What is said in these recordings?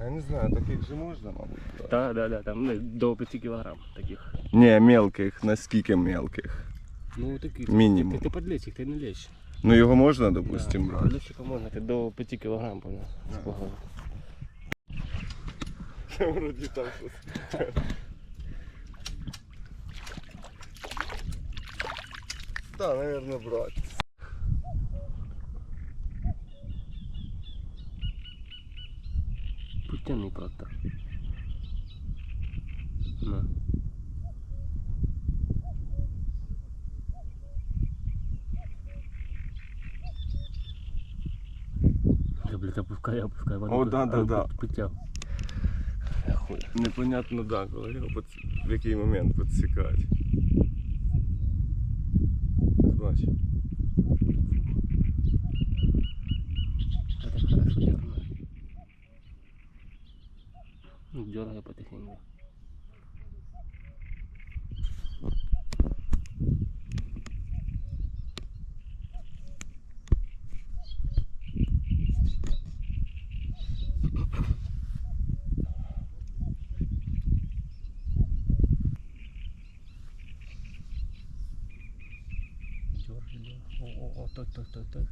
Я не знаю, таких же можна, мабуть. брати? Так, да, да, там ну, до 5 кг таких. Ні, мелких, наскільки мелких. Ну такі. Мінімум. Ти, ти подлещ їх, ти не лещ. Ну його можна, допустим, да. брати. Подлещика можна, ти до 5 кг, понял. Спокійно. Вроді там щось. Так, наверное, брати. Путяний просто. На. Я, блядь, опускаю, опускаю. О, да, да, да. Потяг. Непонятно, да, коли його підс- в який момент підсікати. Бач. Ну, дергай потихоньку. Дергай, дергай. О, о, о, так, так, так, так.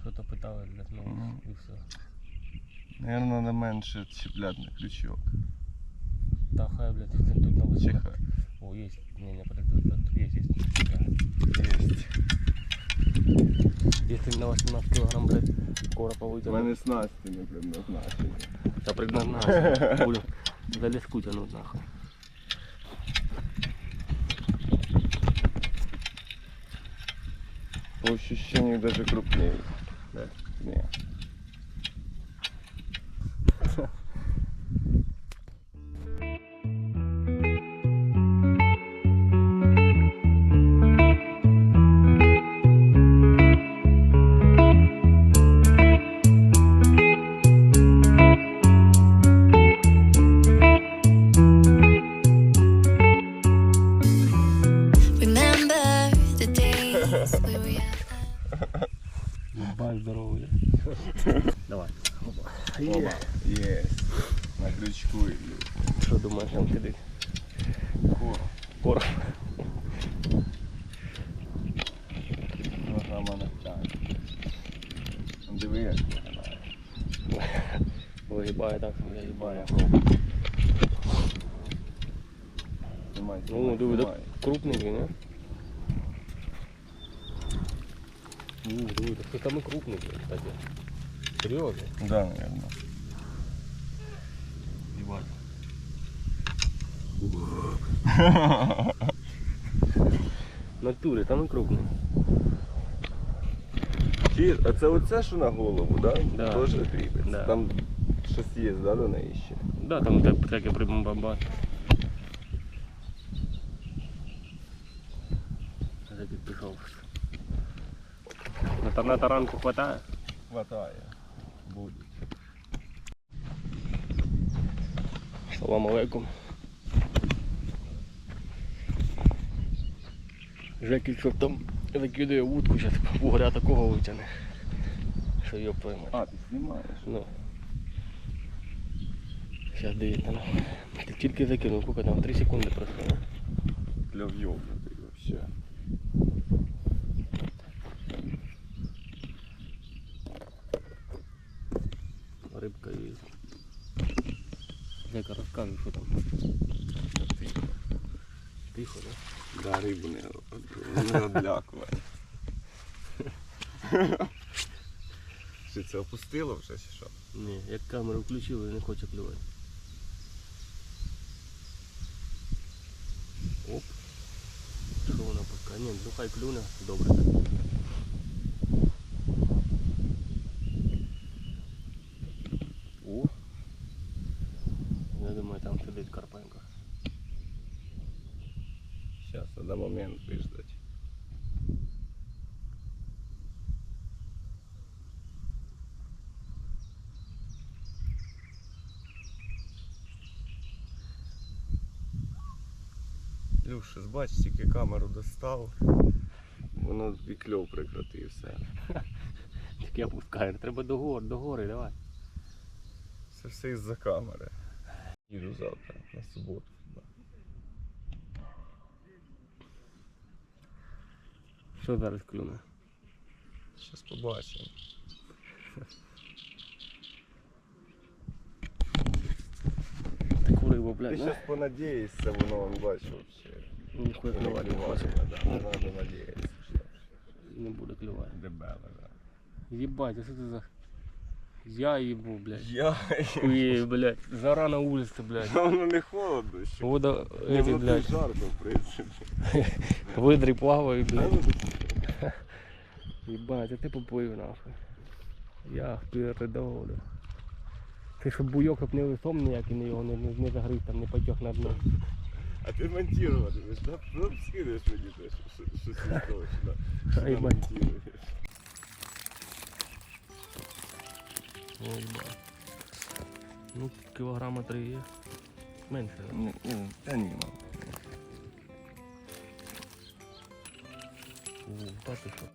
Что-то пыталось блядь, ну Мгм. и все. Наверное, на менше чіплять на крючок. Да, хай, блядь, тут тут на высоком. Чиха. О, есть. Не, не, подожди, тут, тут есть, есть. Да. Єсть. Если на 18 килограмм, блядь, коропа У вытянуть, мене снасті не предназначені. то предназначено. Пулю за леску тянуть нахуй. По ощущению даже крупнее. Да. Не. Ебать здоровый. Давай. Оба. Єсть. На крючку йду. Що думаєш, там сидить? Кор. Короб. Нога мене так. Ну, Диви, як виглядає. Вигибає так, що я Їбає. їбаю. Знімай, Ну, знімай, диви, так знімай. крупненький, не? Ну, диви, так це саме крупненький, кстати. Серйозно? Да, наверное. Ебать. В натурі, там і крупний. Чи, а це оце, що на голову, да? Да. Тоже кріпиться. Да. Там щось є, да, до неї ще? Да, там так, таке прибамбаба. Я так і пішов. Тар- на таранку хватає? Хватає. Буде. Салам алейкум. Жеки, що там закидує вудку, зараз вугоря такого витягне. Що його пойме. А, ти знімаєш? Ну. Зараз дивіться. Ну. Ти тільки закинув, скільки там? 3 секунди пройшло. Для вйобнутий вообще. Рибка є. Жека, розказуй, що там. Тихо. Тихо, да? Да, рибу не, не одлякувай. Чи це опустило вже чи що? Ні, як камеру включили, не хоче клювати. Оп. Що вона пускає? Ні, ну хай клюне, добре. О. Я думаю, там сидить Карпенко. Зараз, треба момент виждати. Люша, бач, тільки камеру достав, воно і кльов прекратився. Так я пускаю, треба до гор, до гори, давай. Це все із-за камери. Їду завтра на суботу. Що зараз клюне? Щас побачимо. Ти блядь, щас понадієшся, воно он бачу ну? Ніхуя Не клювати не да, надо буде клювати. дебеле, да. Єбать, а що це за... Я їбу, блядь. Я Хуєю, блядь. Жара на вулиці, блядь. воно не холодно, що Вода, не эти, внутрі блядь, жарко, в принципі. видри плавають, блядь. ну, Єбать, а ти поплив нахуй. Я передоволю. Ти щоб буйок не лисом ніякий не його не, не, не загриз, там не потяг на дно. Монтуватимеш, да? Ну, скидаєш мені те, що- що- щось не точно. Ай, Що бать. монтуєш. Ой, єбать. Ну, кілограма три є. Менше. да? Ні, ні, Та ні, мам. О, та ти що?